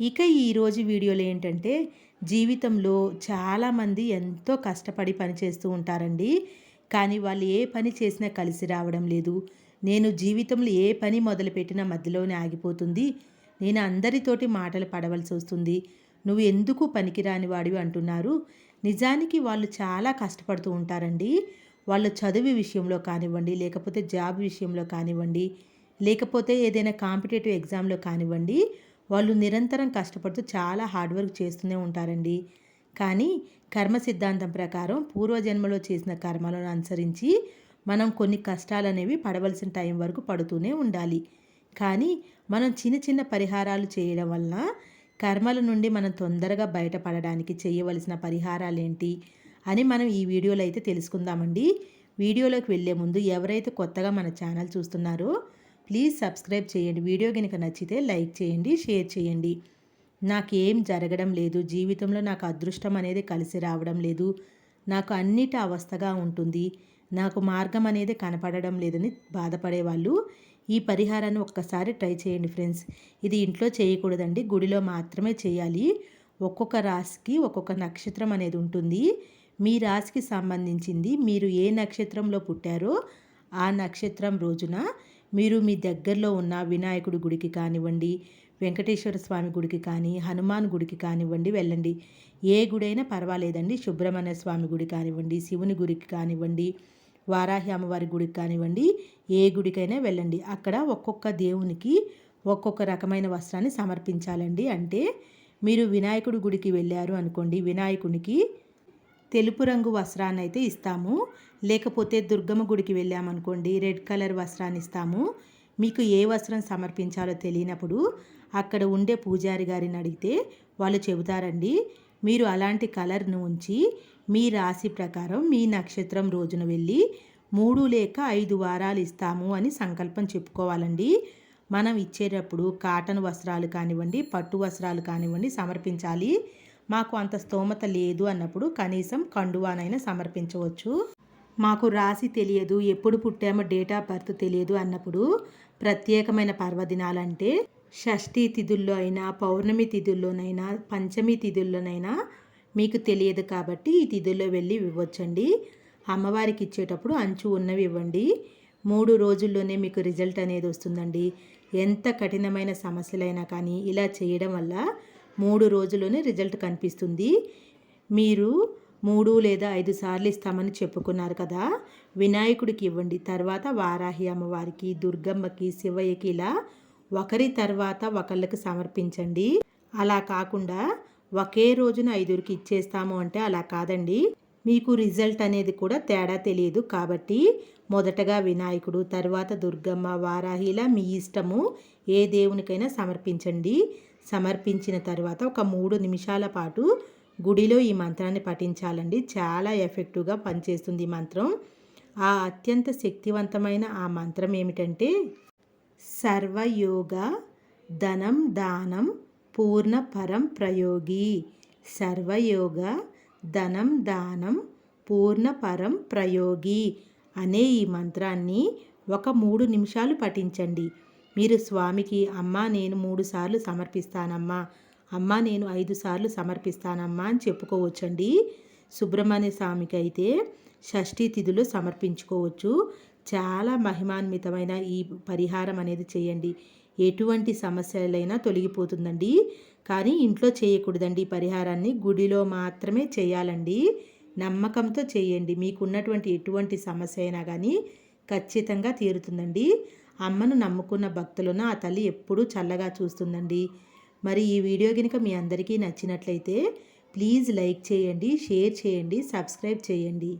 ఇక ఈరోజు వీడియోలో ఏంటంటే జీవితంలో చాలామంది ఎంతో కష్టపడి పనిచేస్తూ ఉంటారండి. కానీ వాళ్ళు ఏ పని చేసినా కలిసి రావడం లేదు. నేను జీవితంలో ఏ పని మొదలుపెట్టినా మధ్యలోనే ఆగిపోతుంది. నేను అందరితోటి మాటలు పడవలసి వస్తుంది. నువ్వు ఎందుకు పనికిరాని వాడివి అంటున్నారు. నిజానికి వాళ్ళు చాలా కష్టపడుతూ ఉంటారండి. వాళ్ళ చదువు విషయంలో కానివ్వండి లేకపోతే జాబ్ విషయంలో కానివ్వండి లేకపోతే ఏదైనా కాంపిటేటివ్ ఎగ్జామ్లో కానివ్వండి వాళ్ళు నిరంతరం కష్టపడుతూ చాలా హార్డ్ వర్క్ చేస్తూనే ఉంటారండి. కానీ కర్మ సిద్ధాంతం ప్రకారం పూర్వజన్మలో చేసిన కర్మలను అనుసరించి మనం కొన్ని కష్టాలు అనేవి పడవలసిన టైం వరకు పడుతూనే ఉండాలి. కానీ మనం చిన్న చిన్న పరిహారాలు చేయడం వలన కర్మల నుండి మనం తొందరగా బయటపడడానికి చేయవలసిన పరిహారాలు ఏంటి అని మనం ఈ వీడియోలో అయితే తెలుసుకుందామండి. వీడియోలోకి వెళ్ళే ముందు ఎవరైతే కొత్తగా మన ఛానల్ చూస్తున్నారో ప్లీజ్ సబ్స్క్రైబ్ చేయండి. వీడియో కనుక నచ్చితే లైక్ చేయండి షేర్ చేయండి. నాకేం జరగడం లేదు. జీవితంలో నాకు అదృష్టం అనేది కలిసి రావడం లేదు. నాకు అన్నిట అవస్థగా ఉంటుంది. నాకు మార్గం అనేది కనపడడం లేదని బాధపడే వాళ్ళు ఈ పరిహారాన్ని ఒక్కసారి ట్రై చేయండి ఫ్రెండ్స్. ఇది ఇంట్లో చేయకూడదండి. గుడిలో మాత్రమే చేయాలి. ఒక్కొక్క రాశికి ఒక్కొక్క నక్షత్రం అనేది ఉంటుంది. మీ రాశికి సంబంధించింది. మీరు ఏ నక్షత్రంలో పుట్టారో ఆ నక్షత్రం రోజున మీరు మీ దగ్గరలో ఉన్న వినాయకుడి గుడికి కానివ్వండి వెంకటేశ్వర స్వామి గుడికి కానీ హనుమాన్ గుడికి కానివ్వండి వెళ్ళండి. ఏ గుడైనా పర్వాలేదండి. సుబ్రహ్మణ్య స్వామి గుడి కానివ్వండి శివుని గుడికి కానివ్వండి వారాహి అమ్మవారి గుడికి కానివ్వండి ఏ గుడికైనా వెళ్ళండి. అక్కడ ఒక్కొక్క దేవునికి ఒక్కొక్క రకమైన వస్త్రాన్ని సమర్పించాలండి. అంటే మీరు వినాయకుడి గుడికి వెళ్ళారు అనుకోండి వినాయకునికి తెలుపు రంగు వస్త్రాన్ని అయితే ఇస్తాము. లేకపోతే దుర్గమ్మ గుడికి వెళ్ళామనుకోండి రెడ్ కలర్ వస్త్రాన్ని ఇస్తాము. మీకు ఏ వస్త్రం సమర్పించాలో తెలియనప్పుడు అక్కడ ఉండే పూజారి గారిని అడిగితే వాళ్ళు చెబుతారండి. మీరు అలాంటి కలర్ను ఉంచి మీ రాశి ప్రకారం మీ నక్షత్రం రోజున వెళ్ళి మూడు లేక ఐదు వారాలు ఇస్తాము అని సంకల్పం చెప్పుకోవాలండి. మనం ఇచ్చేటప్పుడు కాటన్ వస్త్రాలు కానివ్వండి పట్టు వస్త్రాలు కానివ్వండి సమర్పించాలి. మాకు అంత స్తోమత లేదు అన్నప్పుడు కనీసం కండువానైనా సమర్పించవచ్చు. మాకు రాసి తెలియదు ఎప్పుడు పుట్టామో డేట్ ఆఫ్ బర్త్ తెలియదు అన్నప్పుడు ప్రత్యేకమైన పర్వదినాలంటే షష్ఠీ తిథుల్లో అయినా పౌర్ణమి తిథుల్లోనైనా పంచమి తిథుల్లోనైనా మీకు తెలియదు కాబట్టి ఈ తిథుల్లో వెళ్ళి ఇవ్వచ్చండి. అమ్మవారికి ఇచ్చేటప్పుడు అంచు ఉన్నవి ఇవ్వండి. మూడు రోజుల్లోనే మీకు రిజల్ట్ అనేది వస్తుందండి. ఎంత కఠినమైన సమస్యలైనా కానీ ఇలా చేయడం వల్ల మూడు రోజుల్లోనే రిజల్ట్ కనిపిస్తుంది. మీరు మూడు లేదా ఐదు సార్లు ఇస్తామని చెప్పుకున్నారు కదా. వినాయకుడికి ఇవ్వండి. తర్వాత వారాహి అమ్మవారికి దుర్గమ్మకి శివయ్యకి ఇలా ఒకరి తర్వాత ఒకళ్ళకి సమర్పించండి. అలా కాకుండా ఒకే రోజున ఐదుగురికి ఇచ్చేస్తాము అంటే అలా కాదండి. మీకు రిజల్ట్ అనేది కూడా తేడా తెలియదు కాబట్టి మొదటగా వినాయకుడు తర్వాత దుర్గమ్మ వారాహిలా మీ ఇష్టము ఏ దేవునికైనా సమర్పించండి. సమర్పించిన తర్వాత ఒక మూడు నిమిషాల పాటు గుడిలో ఈ మంత్రాన్ని పఠించాలండి. చాలా ఎఫెక్టివ్గా పనిచేస్తుంది ఈ మంత్రం. ఆ అత్యంత శక్తివంతమైన ఆ మంత్రం ఏమిటంటే సర్వయోగ ధనం దానం పూర్ణ పరం ప్రయోగి. సర్వయోగ ధనం దానం పూర్ణ పరం ప్రయోగి అనే ఈ మంత్రాన్ని ఒక మూడు నిమిషాలు పఠించండి. మీరు స్వామికి అమ్మా నేను మూడు సార్లు సమర్పిస్తానమ్మా. అమ్మా నేను ఐదు సార్లు సమర్పిస్తానమ్మా అని చెప్పుకోవచ్చండి. సుబ్రహ్మణ్య స్వామికి అయితే షష్ఠీ తిథులు సమర్పించుకోవచ్చు. చాలా మహిమాన్వితమైన ఈ పరిహారం అనేది చేయండి. ఎటువంటి సమస్యలైనా తొలగిపోతుందండి. కానీ ఇంట్లో చేయకూడదండి ఈ పరిహారాన్ని. గుడిలో మాత్రమే చేయాలండి. నమ్మకంతో చేయండి. మీకున్నటువంటి ఎటువంటి సమస్య అయినా కానీ ఖచ్చితంగా తీరుతుందండి. అమ్మను నమ్ముకున్న భక్తులను ఆ తల్లి ఎప్పుడూ చల్లగా చూస్తుందండి. మరి ఈ వీడియో కనుక మీ అందరికీ నచ్చినట్లయితే ప్లీజ్ లైక్ చేయండి షేర్ చేయండి సబ్స్క్రైబ్ చేయండి.